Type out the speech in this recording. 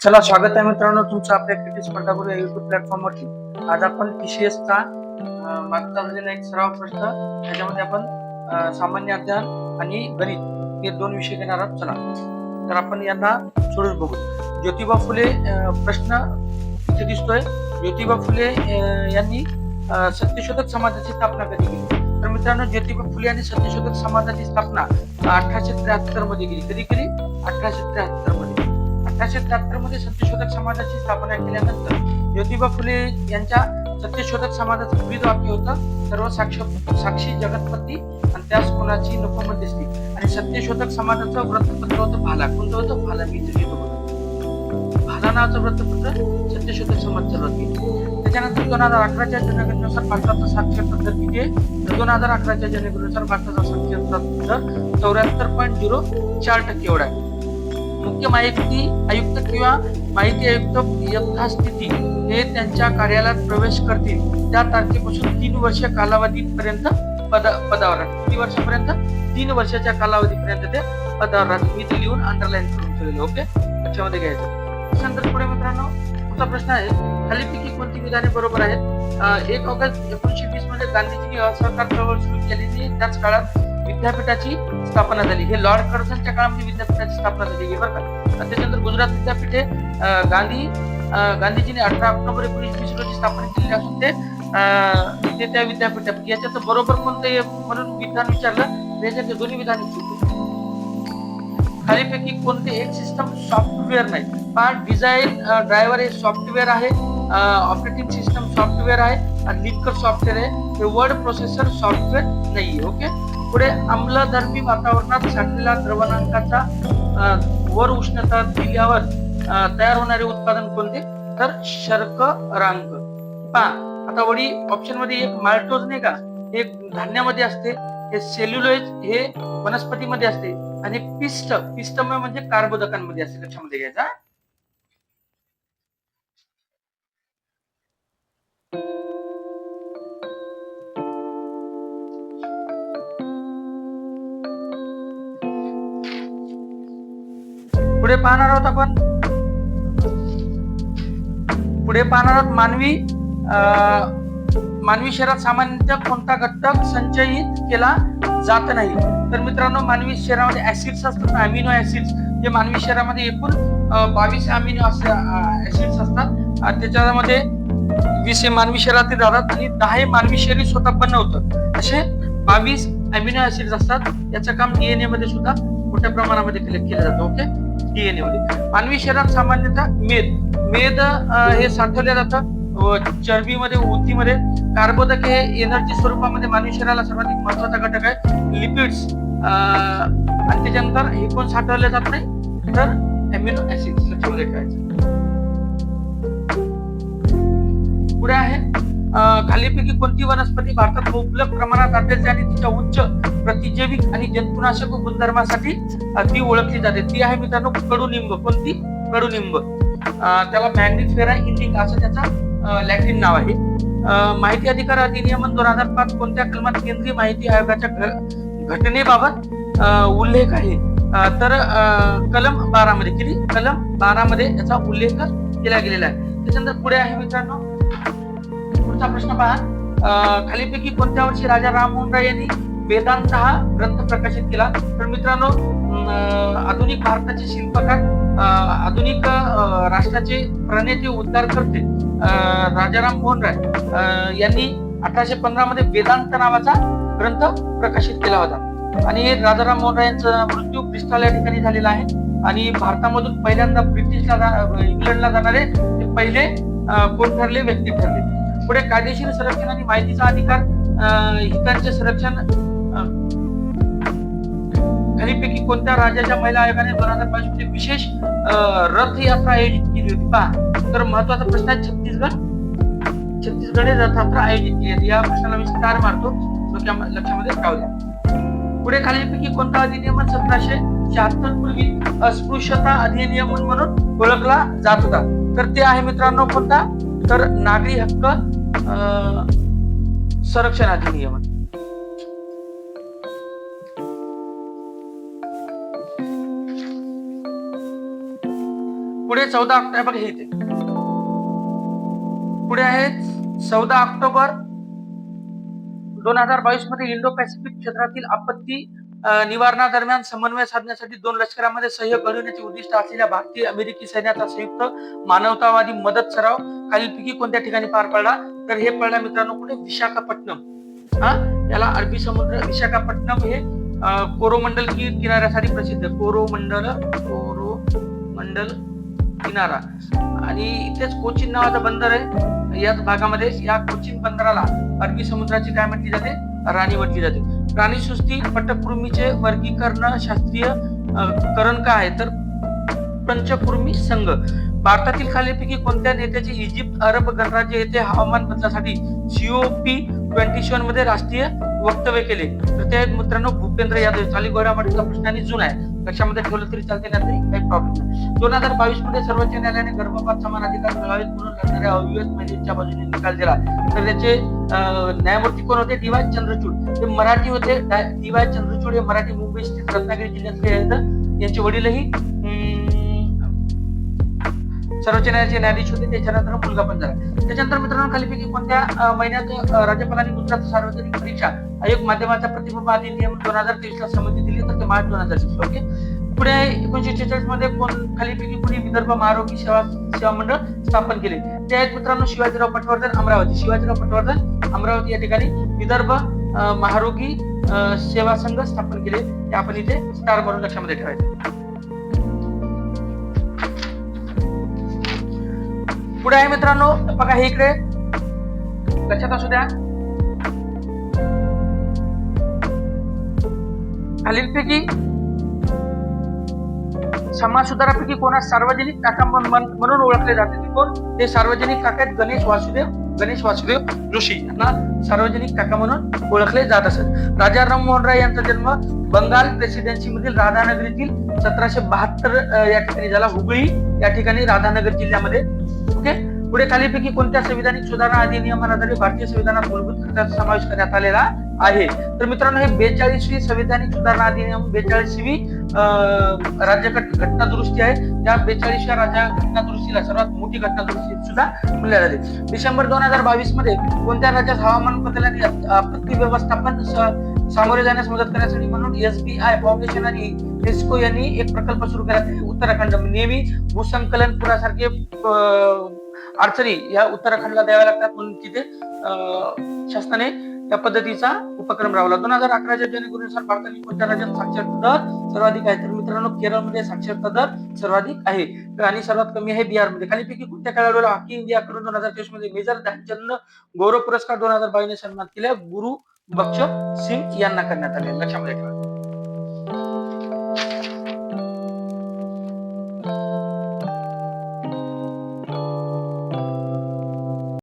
चला स्वागत आहे मित्रांनो तुमचं आपल्या क्रिकेट स्पर्धा गुरु या युट्यूब प्लॅटफॉर्मवरती आज आपण टीसीएसचा मागचा झालेला एक सराव प्रश्न त्याच्यामध्ये आपण सामान्य अध्ययन आणि गणित हे दोन विषय घेणार आहोत. चला तर आपण यांना सोडून बघू ज्योतिबा फुले प्रश्न इथे दिसतोय. ज्योतिबा फुले यांनी सत्यशोधक समाजाची स्थापना कधी केली? तर मित्रांनो ज्योतिबा फुले यांनी सत्यशोधक समाजाची स्थापना अठराशे त्र्याहत्तरमध्ये केली. कधी केली? अठराशे त्र्याहत्तरमध्ये अठराशे त्र्याहत्तरमध्ये सत्यशोधक समाजाची स्थापना केल्यानंतर ज्योतिबा फुले यांच्या सत्यशोधक समाजाचं विविध वाक्य होतं सर्व साक्ष साक्षी जगतपती आणि त्यास कोणाची नको मध्यस्थी आणि सत्यशोधक समाजाचं वृत्तपत्र होतं भाला. कोणतं होतं? भाला मी तुझी भाला नावाचं वृत्तपत्र सत्यशोधक समाज चालवत गेले त्याच्यानंतर दोन हजार अकराच्या जनगणनेनुसार भारताचा साक्षरता दर किती आहे दोन हजार अकराच्या जनगणनेनुसार भारताचा साक्षरता दर चौऱ्याहत्तर पॉईंट झिरो चार टक्के एवढा आहे. मुख्य माहिती आयुक्त किंवा माहिती आयुक्त यथास्थिती हे त्यांच्या कार्यालयात प्रवेश करतील. त्या तारखेपासून तीन वर्ष कालावधीपर्यंत पद पदावर किती वर्षापर्यंत तीन वर्षाच्या कालावधीपर्यंत ते पदावर राहतील मी ते लिहून अंडरलाईन करून ठेवले ओके त्याच्यामध्ये घ्यायचं. त्याच्यानंतर पुढे मित्रांनो पुढचा प्रश्न आहे खालीपैकी कोणती विधाने बरोबर आहेत? एक ऑगस्ट एकोणीशे वीसमध्ये गांधीजींनी असहकार चळवळ सुरू केलेली त्याच काळात विद्यापीठाची स्थापना झाली. हे लॉर्ड कर्झनच्या काळामध्ये विद्यापीठाची स्थापना झाली बरं का? आणि त्याच्यानंतर गुजरात विद्यापीठे अं, गांधी गांधीजीने अठरा ऑक्टोबर एकोणीसशे वीस रोजी स्थापना केलेली असून ते ते त्या विद्यापीठात याच्यात बरोबर कोणतं म्हणून विधान विचारलं याच्यात दोन्ही विधान खालीपैकी कोणते एक सिस्टम सॉफ्टवेअर नाही. पण डिझाईन ड्रायव्हर हे सॉफ्टवेअर आहे ऑपरेटिंग सिस्टम सॉफ्टवेअर आहे आणि लिंकर सॉफ्टवेअर आहे. हे वर्ड प्रोसेसर सॉफ्टवेअर नाही ओके पुढे आम्लधर्मी वातावरणात साठलेला द्रवणांकाचा वर उष्णता दिल्यावर तयार होणारे उत्पादन कोणते? तर शर्क रांग. पहा आता वडी ऑप्शनमध्ये एक माल्टोज नाही का? हे धान्यामध्ये असते हे सेल्युलोज हे वनस्पतीमध्ये असते आणि पिष्ट पिष्टमय म्हणजे कार्बोदकांमध्ये असते. लक्षामध्ये घ्यायचा? पुढे पाहणार आहोत आपण. पुढे पाहणार आहोत मानवी मानवी शरीरात सामान्यतः कोणता घटक संचयित केला जात नाही? तर मित्रांनो मानवी शरीरामध्ये ऍसिड्स असतात अमिनो ऍसिड्स जे मानवी शरीरामध्ये एकूण बावीस अमिनो ऍसिड्स असतात. आणि त्याच्यामध्ये वीस हे मानवी शरीरातील जातात आणि दहा हे मानवी शरीर स्वतः बनवतं असे बावीस अमिनो ऍसिड्स असतात. याचं काम डीएनए मध्ये सुद्धा मोठ्या प्रमाणामध्ये कलेक्ट केलं जातं ओके डीएनए मध्ये मानवी शरीरात सामान्यतः मेद मेद हे साठवले जातं. व चरबीमध्ये ऊतीमध्ये कार्बोदक हे एनर्जी स्वरूपामध्ये मानवी शरीराला सर्वाधिक महत्त्वाचा घटक आहे. लिपिड्स आणि त्याच्यानंतर हे कोण साठवले जात नाही. तर अमिनो ऍसिड लक्षामध्ये ठेवायचं. पुढे आहे. खालीपैकी कोणती वनस्पती भारतात मुबलक प्रमाणात आढळते आणि तिच्या उच्च प्रतिजैविक आणि जंतुनाशक गुणधर्मासाठी ती ओळखली जाते. ती आहे मित्रांनो कडुनिंब. कोणती? कडुनिंब. त्याला मॅग्निफेरा इंडिक असं त्याचा लॅटिन नाव आहे. माहिती अधिकार अधिनियम दोन हजार पाच कोणत्या कलमात केंद्रीय माहिती आयोगाच्या घ- घटनेबाबत उल्लेख आहे? तर कलम बारा मध्ये किती? कलम बारा मध्ये याचा उल्लेख केला गेलेला आहे. त्याच्यानंतर पुढे आहे मित्रांनो पुढचा प्रश्न पहा. खालीपैकी कोणत्या वर्षी राजा राममोहन राय यांनी वेदांत हा ग्रंथ प्रकाशित केला? तर मित्रांनो अं, आधुनिक भारताचे शिल्पकार अं, आधुनिक राष्ट्राचे प्रणेते उद्धारकर्ते अं, राजाराम मोहन राय अं, यांनी अठराशे पंधरा मध्ये वेदांत नावाचा ग्रंथ प्रकाशित केला होता. आणि राजाराम मोहन राय यांचा मृत्यू ब्रिस्टॉल या ठिकाणी झालेला आहे. आणि भारतामधून पहिल्यांदा ब्रिटिशला इंग्लंडला जाणारे ते पहिले कोण ठरले? व्यक्ती ठरले. पुढे कायदेशीर संरक्षण आणि माहितीचा अधिकार हितांचे संरक्षण अं, खालीपैकी कोणत्या राज्याच्या महिला आयोगाने दोन हजार बावीसमध्ये विशेष रथ रथयात्रा आयोजित केली होती? पहा तर महत्त्वाचा प्रश्न आहे छत्तीसगड. छत्तीसगड रथयात्रा आयोजित केली होती. या प्रश्नाला मी स्टार मारतो. लक्षामध्ये राहू पुढे खालीलपैकी कोणता अधिनियम सतराशे शहात्तर पूर्वी अस्पृश्यता अधिनियम म्हणून ओळखला जात होता? तर ते आहे मित्रांनो कोणता? तर नागरी हक्क संरक्षण अधिनियम. पुढे चौदा ऑक्टोबर हे येते पुढे आहे चौदा ऑक्टोबर दोन हजार बावीसमध्ये इंडो पॅसिफिक क्षेत्रातील आपत्ती निवारणादरम्यान समन्वय साधण्यासाठी दोन लष्करामध्ये सहयोग घडवण्याचे उद्दिष्ट असलेल्या भारतीय अमेरिकी सैन्याचा संयुक्त मानवतावादी मदत सराव खालीलपैकी कोणत्या ठिकाणी पार पडला? तर हे पडला मित्रांनो कुठे? विशाखापट्टणम. हा? याला अरबी समुद्र विशाखापट्टणम हे कोरोमंडल की किनाऱ्यासाठी प्रसिद्ध. कोरोमंडल कोरोमंडल किनारा. आणि इथेच कोचिन नावाचा बंदर आहे. याच भागामध्ये या कोचिन बंदराला अरबी समुद्राची काय म्हटली जाते? राणी म्हटली जाते. प्राणी पटकृमीचे वर्गीकरण शास्त्रीय करण काय आहे? तर पंचकृमी संघ. भारतातील खालीलपैकी कोणत्या नेत्याचे इजिप्त अरब गणराज्य येथे हवामान बदलासाठी सीओपी ट्वेंटी सेवनमध्ये राष्ट्रीय वक्तव्य केले? तर ते मित्रांनो भूपेंद्र यादव. चाली घोडामधील प्रश्न आणि जुना आहे. कशामध्ये ठेवलं तरी चालते नाही काही प्रॉब्लेम नाही. दोन हजार बावीसमध्ये सर्वोच्च न्यायालयाने गर्भपात समान अधिकार मिळावेत म्हणून लढणाऱ्या अविवेक महिलेच्या बाजूने निकाल दिला. तर त्याचे न्यायमूर्ती कोण होते? D Y Chandrachud. ते मराठी होते. डीवाय चंद्रचूड हे मराठी मुंबई स्थित रत्नागिरी जिल्ह्यातले आहेत. यांचे वडीलही सर्वोच्च न्यायालयाचे न्यायाधीश होते. त्याच्यानंतर मुलगा पण झाला. त्याच्यानंतर मित्रांनो खालीपैकी कोणत्या महिन्यात राज्यपालांनी गुजरात सार्वजनिक परीक्षा आयोग माध्यमाचा प्रतिबिंब नियम दोन हजार तेवीस ला संमती दिली. तर ते मार्च दोन हजार ओके? पुढे एकोणीशे छेचाळीसमध्ये खाली खालीपैकी पुढे विदर्भ महारोगी सेवा सेवा मंडळ स्थापन केले. ते आहेत मित्रांनो शिवाजीराव पटवर्धन अमरावती. शिवाजीराव पटवर्धन अमरावती या ठिकाणी विदर्भ महारोगी सेवा संघ स्थापन केले. ते आपण इथे स्टार म्हणून लक्षामध्ये ठेवायचे. पुढे आहे मित्रांनो बघा हे इकडे. लक्षात असू द्या. खालीलपैकी समाज सुधारापैकी कोणास सार्वजनिक काका म्हणून ओळखले जाते ते कोण? ते सार्वजनिक काका आहेत गणेश वासुदेव गणेश वासुदेव जोशी यांना सार्वजनिक काका म्हणून ओळखले जात असत. राजा राममोहन राय यांचा जन्म बंगाल प्रेसिडेन्सी मधील राधानगरीतील सतराशे बहात्तर या ठिकाणी झाला. हुबळी या ठिकाणी राधानगर जिल्ह्यामध्ये पुढे खालीपैकी कोणत्या संविधानिक सुधारणा अधिनियमाद्वारे भारतीय संविधानात मूलभूत घटकांचा समावेश करण्यात आलेला आहे? तर मित्रांनो हे बेचाळीसवी संविधानिक सुधारणा अधिनियम बेचाळीसवी राज्य घटना दुरुस्ती आहे. त्या बेचाळीसव्या राज्य घटना दुरुस्तीला सर्वात मोठी घटना दुरुस्ती सुद्धा म्हणल्या जाते. डिसेंबर दोन हजार बावीसमध्ये कोणत्या राज्यात हवामान बदलाने आपत्ती व्यवस्थापन सामोरे जाण्यास मदत करण्यासाठी म्हणून एसबीआय फाउंडेशन आणि टेस्को यांनी एक प्रकल्प सुरू केला. उत्तराखंड नेहमी भूसंकलन पुरासारखे अडचणी या उत्तराखंडला द्याव्या लागतात म्हणून तिथे शासनाने त्या पद्धतीचा उपक्रम राबवला. दोन हजार अकराच्या जनगणनेनुसार भारतातील कोणत्या राज्यात साक्षरता दर सर्वाधिक आहे? तर मित्रांनो केरळमध्ये साक्षरता दर सर्वाधिक आहे. आणि सर्वात कमी आहे बिहारमध्ये. खालीपैकी कोणत्या खेळाडूला हॉकी इंडिया कडून दोन हजार तेवीसमध्ये मेजर ध्यानचंद गौरव पुरस्कार दोन हजार बावीस सन्मान केला? गुरु बक्ष सिंग यांना करण्यात आले. लक्षामध्ये ठेवा.